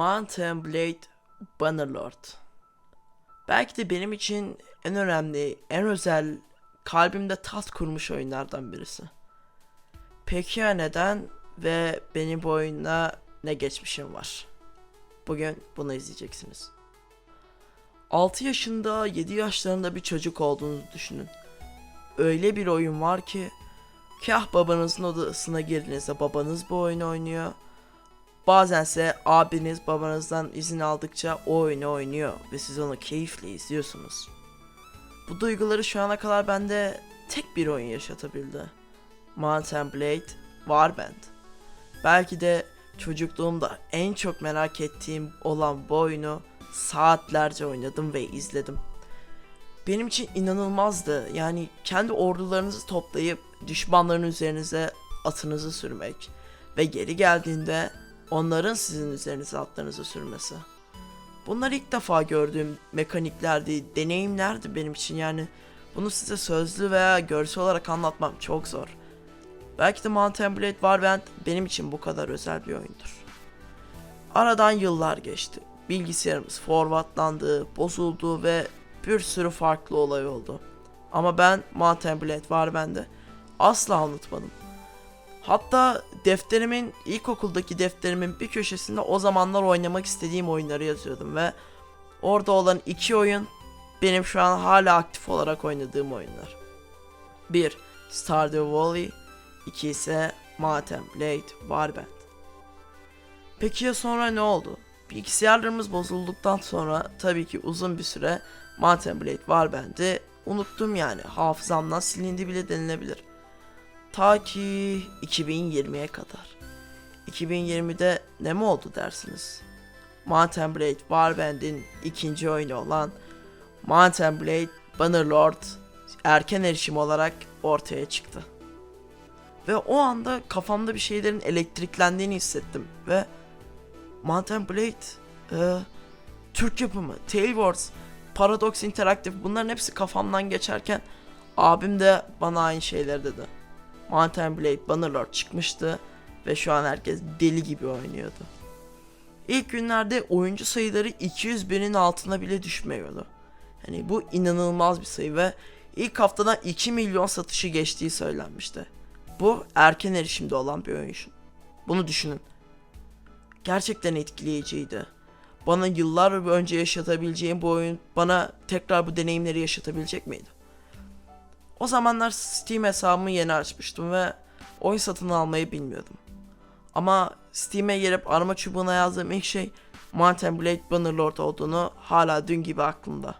Mountain Blade Bannerlord. Belki de benim için en önemli, en özel, kalbimde tat kurmuş oyunlardan birisi. Peki ya neden ve benim bu oyunda ne geçmişim var? Bugün bunu izleyeceksiniz. 6 yaşında, 7 yaşlarında bir çocuk olduğunuzu düşünün. Öyle bir oyun var ki kah babanızın odasına girdiğinizde babanız bu oyunu oynuyor. Bazense abiniz babanızdan izin aldıkça o oyunu oynuyor ve siz onu keyifle izliyorsunuz. Bu duyguları şu ana kadar bende tek bir oyun yaşatabildi. Mountain Blade Warband. Belki de çocukluğumda en çok merak ettiğim olan bu oyunu saatlerce oynadım ve izledim. Benim için inanılmazdı. Yani kendi ordularınızı toplayıp düşmanların üzerinize atınızı sürmek ve geri geldiğinde onların sizin üzerinize atlarınızı sürmesi. Bunlar ilk defa gördüğüm mekaniklerdi, deneyimlerdi benim için yani. Bunu size sözlü veya görsel olarak anlatmam çok zor. Belki de Mountain Blade Warband benim için bu kadar özel bir oyundur. Aradan yıllar geçti. Bilgisayarımız formatlandı, bozuldu ve bir sürü farklı olay oldu. Ama ben Mountain Blade Warband'i asla unutmadım. Hatta defterimin, ilkokuldaki defterimin bir köşesinde o zamanlar oynamak istediğim oyunları yazıyordum ve orada olan iki oyun benim şu an hala aktif olarak oynadığım oyunlar. 1. Stardew Valley 2 ise Mountain Blade Warband. Peki ya sonra ne oldu? Bilgisayarlarımız bozulduktan sonra tabii ki uzun bir süre Mountain Blade Warband'i unuttum yani hafızamdan silindi bile denilebilir. Ta ki 2020'ye kadar. 2020'de ne mi oldu dersiniz? Mountain Blade Warband'in ikinci oyunu olan Mountain Blade Bannerlord erken erişim olarak ortaya çıktı. Ve o anda kafamda bir şeylerin elektriklendiğini hissettim ve Mountain Blade, e, Türk yapımı, Tailwords, Paradox Interactive bunların hepsi kafamdan geçerken abim de bana aynı şeyleri dedi. Mountain Blade Bannerlord çıkmıştı ve şu an herkes deli gibi oynuyordu. İlk günlerde oyuncu sayıları 200 binin altına bile düşmüyordu. Hani bu inanılmaz bir sayı ve ilk haftadan 2 milyon satışı geçtiği söylenmişti. Bu erken erişimde olan bir oyun. Bunu düşünün. Gerçekten etkileyiciydi. Bana yıllar önce yaşatabileceğim bu oyun bana tekrar bu deneyimleri yaşatabilecek miydi? O zamanlar Steam hesabımı yeni açmıştım ve oyun satın almayı bilmiyordum. Ama Steam'e girip arama çubuğuna yazdığım ilk şey Mountain Blade Bannerlord olduğunu hala dün gibi aklımda.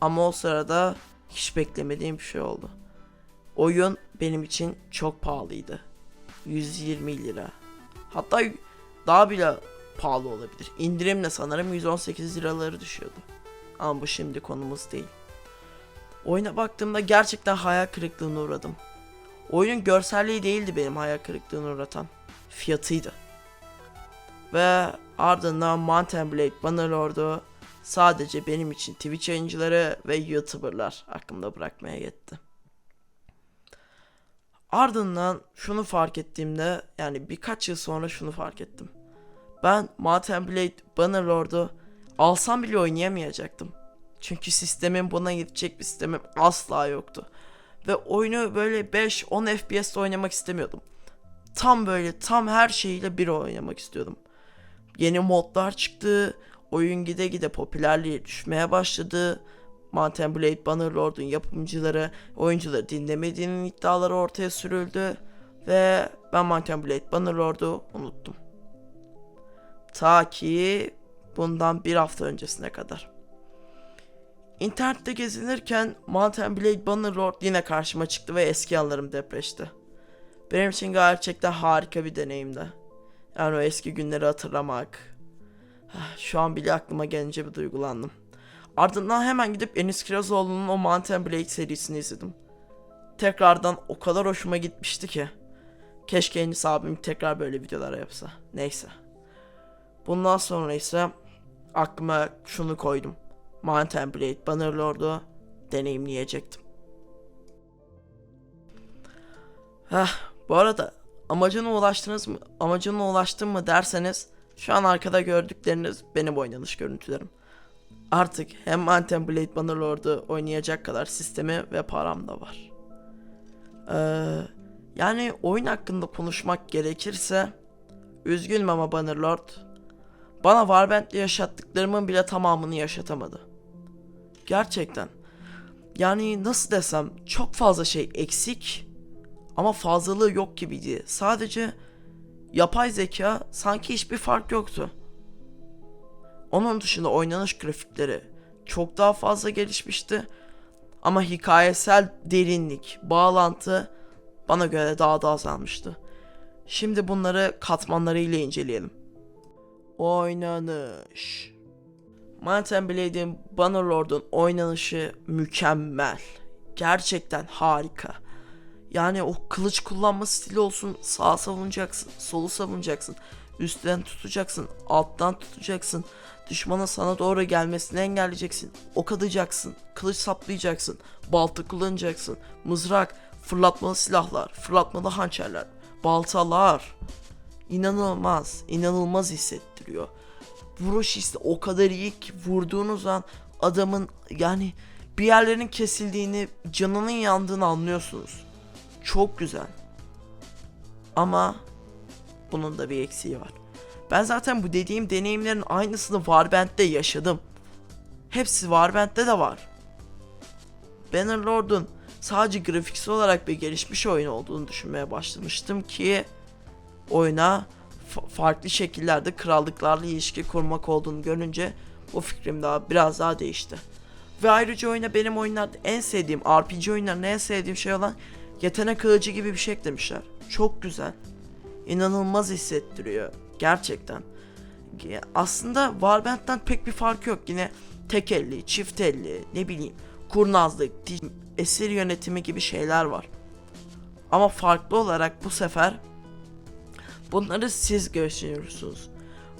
Ama o sırada hiç beklemediğim bir şey oldu. Oyun benim için çok pahalıydı. 120 lira. Hatta daha bile pahalı olabilir. İndirimle sanırım 118 liraları düşüyordu. Ama bu şimdi konumuz değil. Oyuna baktığımda gerçekten hayal kırıklığına uğradım. Oyunun görselliği değildi benim hayal kırıklığına uğratan. Fiyatıydı. Ve ardından Mountain Blade Bannerlord'u sadece benim için Twitch yayıncıları ve YouTuber'lar aklımda bırakmaya yetti. Ardından şunu fark ettiğimde yani birkaç yıl sonra şunu fark ettim. Ben Mountain Blade Bannerlord'u alsam bile oynayamayacaktım. Çünkü sistemin buna yetecek bir sistemim asla yoktu. Ve oyunu böyle 5-10 FPS'te oynamak istemiyordum. Tam böyle tam her şeyiyle bir oynamak istiyordum. Yeni modlar çıktı. Oyun gide gide popülerliği düşmeye başladı. Mountain Blade Bannerlord'un yapımcıları, oyuncuları dinlemediğinin iddiaları ortaya sürüldü. Ve ben Mountain Blade Bannerlord'u unuttum. Ta ki bundan bir hafta öncesine kadar. İnternette gezinirken Mountain Blade Bannerlord yine karşıma çıktı ve eski anılarım depreşti. Benim için gerçekten harika bir deneyimdi. Yani o eski günleri hatırlamak. Şu an bile aklıma gelince bir duygulandım. Ardından hemen gidip Enis Kirazoğlu'nun o Mountain Blade serisini izledim. Tekrardan o kadar hoşuma gitmişti ki. Keşke Enis abim tekrar böyle videolar yapsa. Neyse. Bundan sonra ise aklıma şunu koydum. Mountain Blade Bannerlord'u deneyimleyecektim. Heh, bu arada amacına ulaştınız mı? Amacına ulaştın mı derseniz Şu an arkada gördükleriniz benim oynanış görüntülerim. Artık hem Mountain Blade Bannerlord'u oynayacak kadar sistemi ve param da var. Ee, yani oyun hakkında konuşmak gerekirse üzgünüm ama Bannerlord bana Warband'le yaşattıklarımın bile tamamını yaşatamadı. Gerçekten. Yani nasıl desem çok fazla şey eksik ama fazlalığı yok gibiydi. Sadece yapay zeka sanki hiçbir fark yoktu. Onun dışında oynanış grafikleri çok daha fazla gelişmişti. Ama hikayesel derinlik, bağlantı bana göre daha da azalmıştı. Şimdi bunları katmanlarıyla inceleyelim. Oynanış. Mountain Blade'in Bannerlord'un oynanışı mükemmel. Gerçekten harika. Yani o kılıç kullanma stili olsun sağa savunacaksın, solu savunacaksın, üstten tutacaksın, alttan tutacaksın, düşmanın sana doğru gelmesini engelleyeceksin, ok atacaksın, kılıç saplayacaksın, balta kullanacaksın, mızrak, fırlatmalı silahlar, fırlatmalı hançerler, baltalar. İnanılmaz, inanılmaz hissettiriyor. Vuruş işte o kadar iyi ki vurduğunuz an adamın yani bir yerlerin kesildiğini, canının yandığını anlıyorsunuz. Çok güzel. Ama bunun da bir eksiği var. Ben zaten bu dediğim deneyimlerin aynısını Warband'de yaşadım. Hepsi Warband'de de var. Bannerlord'un sadece grafiksel olarak bir gelişmiş oyun olduğunu düşünmeye başlamıştım ki oyuna farklı şekillerde krallıklarla ilişki kurmak olduğunu görünce bu fikrim daha biraz daha değişti. Ve ayrıca oyuna benim oyunlarda en sevdiğim RPG oyunlarında en sevdiğim şey olan yetenek ağacı gibi bir şey eklemişler. Çok güzel. İnanılmaz hissettiriyor. Gerçekten. Aslında Warband'den pek bir fark yok. Yine tek elli, çift elli, ne bileyim kurnazlık, esir yönetimi gibi şeyler var. Ama farklı olarak bu sefer bunları siz gösteriyorsunuz.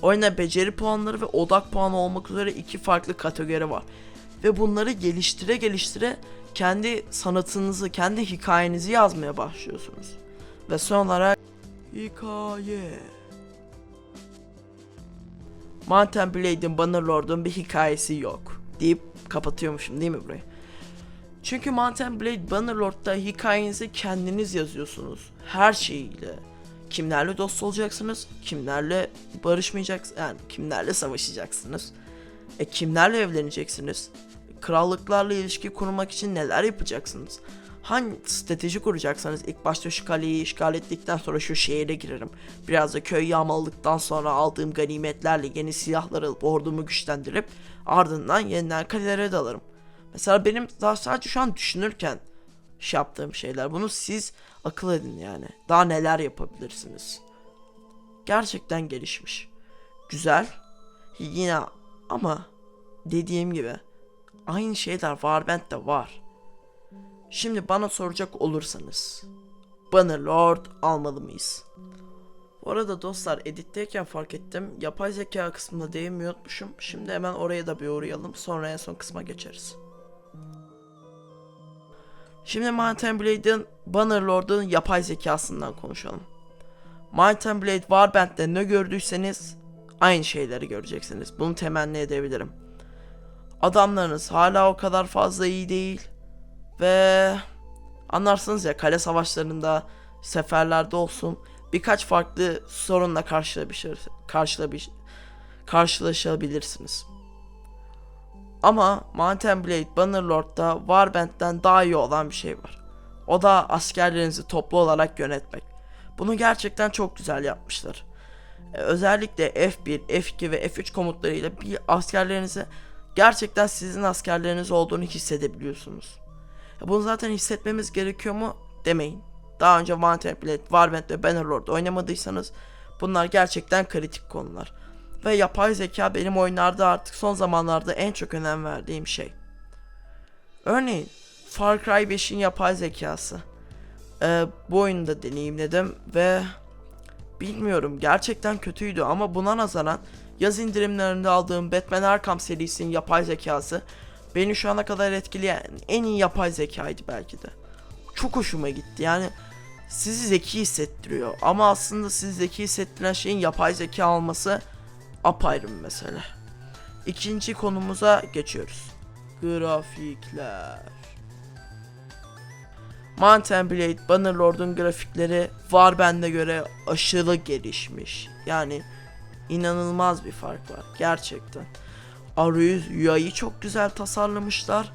Oyuna beceri puanları ve odak puanı olmak üzere iki farklı kategori var. Ve bunları geliştire geliştire kendi sanatınızı, kendi hikayenizi yazmaya başlıyorsunuz. Ve son olarak hikaye. Mountain Blade'in Bannerlord'un bir hikayesi yok deyip kapatıyormuşum değil mi burayı? Çünkü Mountain Blade Bannerlord'da hikayenizi kendiniz yazıyorsunuz. Her şeyiyle. Kimlerle dost olacaksınız, kimlerle barışmayacaksınız, yani kimlerle savaşacaksınız. E kimlerle evleneceksiniz? Krallıklarla ilişki kurmak için neler yapacaksınız? Hangi strateji kuracaksanız ilk başta şu kaleyi işgal ettikten sonra şu şehire girerim. Biraz da köy yağmaladıktan sonra aldığım ganimetlerle yeni silahlar alıp ordumu güçlendirip ardından yeniden kalelere dalarım. Mesela benim daha sadece şu an düşünürken şey yaptığım şeyler. Bunu siz akıl edin yani. Daha neler yapabilirsiniz. Gerçekten gelişmiş. Güzel. Yine ama dediğim gibi aynı şeyler Warband'de var. Şimdi bana soracak olursanız Bannerlord almalı mıyız? Bu arada dostlar editteyken fark ettim. Yapay zeka kısmına değinmeyi unutmuşum. Şimdi hemen oraya da bir uğrayalım. Sonra en son kısma geçeriz. Şimdi Mountain Blade'in Bannerlord'un yapay zekasından konuşalım. Mountain Blade Warband'de ne gördüyseniz aynı şeyleri göreceksiniz. Bunu temenni edebilirim. Adamlarınız hala o kadar fazla iyi değil. Ve anlarsınız ya kale savaşlarında seferlerde olsun birkaç farklı sorunla karşılaşabilir, karşılaş, karşılaşabilirsiniz. Ama Mountain Blade Bannerlord'da Warband'den daha iyi olan bir şey var. O da askerlerinizi toplu olarak yönetmek. Bunu gerçekten çok güzel yapmışlar. Ee, Özellikle F1, F2 ve F3 komutlarıyla bir askerlerinizi gerçekten sizin askerleriniz olduğunu hissedebiliyorsunuz. Ya Bunu zaten hissetmemiz gerekiyor mu demeyin. Daha önce Mountain Blade, Warband ve Bannerlord oynamadıysanız bunlar gerçekten kritik konular. Ve yapay zeka benim oyunlarda artık son zamanlarda en çok önem verdiğim şey. Örneğin Far Cry 5'in yapay zekası. Ee, bu oyunu da deneyimledim ve bilmiyorum gerçekten kötüydü ama buna nazaran yaz indirimlerinde aldığım Batman Arkham serisinin yapay zekası beni şu ana kadar etkileyen en iyi yapay zekaydı belki de. Çok hoşuma gitti yani sizi zeki hissettiriyor ama aslında sizi zeki hissettiren şeyin yapay zeka olması apayrı bir mesele. İkinci konumuza geçiyoruz. Grafikler. Mountain Blade Bannerlord'un grafikleri Warband'e göre aşırı gelişmiş. Yani inanılmaz bir fark var gerçekten. Arayüz UI'yi çok güzel tasarlamışlar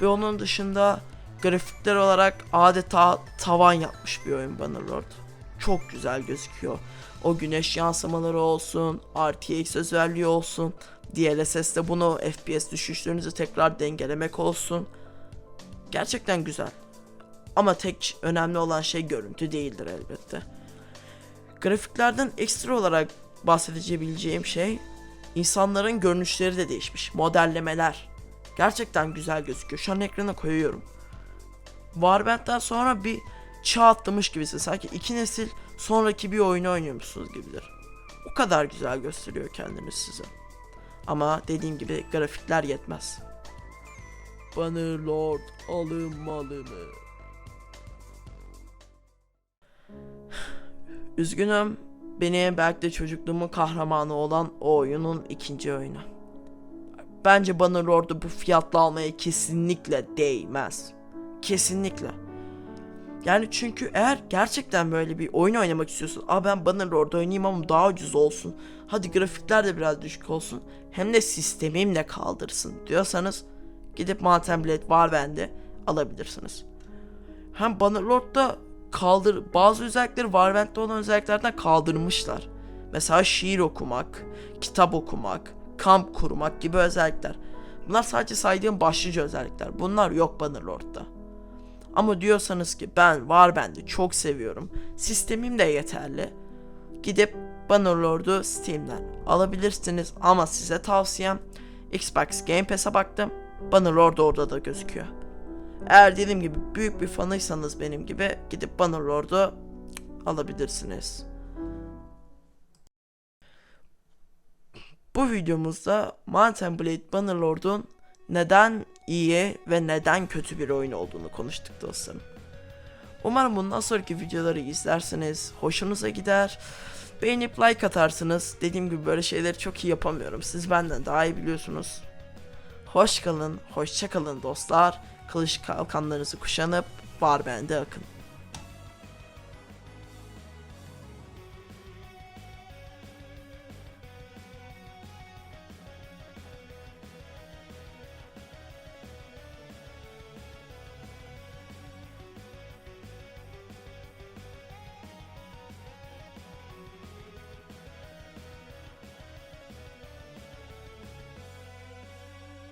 ve onun dışında grafikler olarak adeta tavan yapmış bir oyun Bannerlord. Çok güzel gözüküyor. O güneş yansımaları olsun, RTX özelliği olsun, DLSS'de bunu FPS düşüşlerinizi tekrar dengelemek olsun. Gerçekten güzel. Ama tek önemli olan şey görüntü değildir elbette. Grafiklerden ekstra olarak bahsedebileceğim şey insanların görünüşleri de değişmiş. Modellemeler. Gerçekten güzel gözüküyor. Şu an ekrana koyuyorum. Warband'den sonra bir çağ atlamış gibisin. Sanki iki nesil sonraki bir oyunu oynuyormuşsunuz gibidir. O kadar güzel gösteriyor kendini size. Ama dediğim gibi grafikler yetmez. Bannerlord alınmalı mı? Üzgünüm. Beni belki de çocukluğumun kahramanı olan o oyunun ikinci oyunu. Bence Bannerlord'u bu fiyatla almaya kesinlikle değmez. Kesinlikle. Yani çünkü eğer gerçekten böyle bir oyun oynamak istiyorsun. Aa ben Bannerlord oynayayım ama daha ucuz olsun. Hadi grafikler de biraz düşük olsun. Hem de sistemimle kaldırsın diyorsanız gidip Mountain Blade var bende alabilirsiniz. Hem Bannerlord'da kaldır bazı özellikleri Warband'de olan özelliklerden kaldırmışlar. Mesela şiir okumak, kitap okumak, kamp kurmak gibi özellikler. Bunlar sadece saydığım başlıca özellikler. Bunlar yok Bannerlord'da. Ama diyorsanız ki ben Warband'i çok seviyorum. Sistemim de yeterli. Gidip Bannerlord'u Steam'den alabilirsiniz ama size tavsiyem Xbox Game Pass'e baktım. Bannerlord orada da gözüküyor. Eğer dediğim gibi büyük bir fanıysanız benim gibi gidip Bannerlord'u alabilirsiniz. Bu videomuzda Mountain Blade Bannerlord'un neden iyi ve neden kötü bir oyun olduğunu konuştuk dostlarım. Umarım bundan sonraki videoları izlersiniz, hoşunuza gider, beğenip like atarsınız. Dediğim gibi böyle şeyleri çok iyi yapamıyorum. Siz benden daha iyi biliyorsunuz. Hoş kalın, hoşça kalın dostlar. Kılıç kalkanlarınızı kuşanıp var bende akın.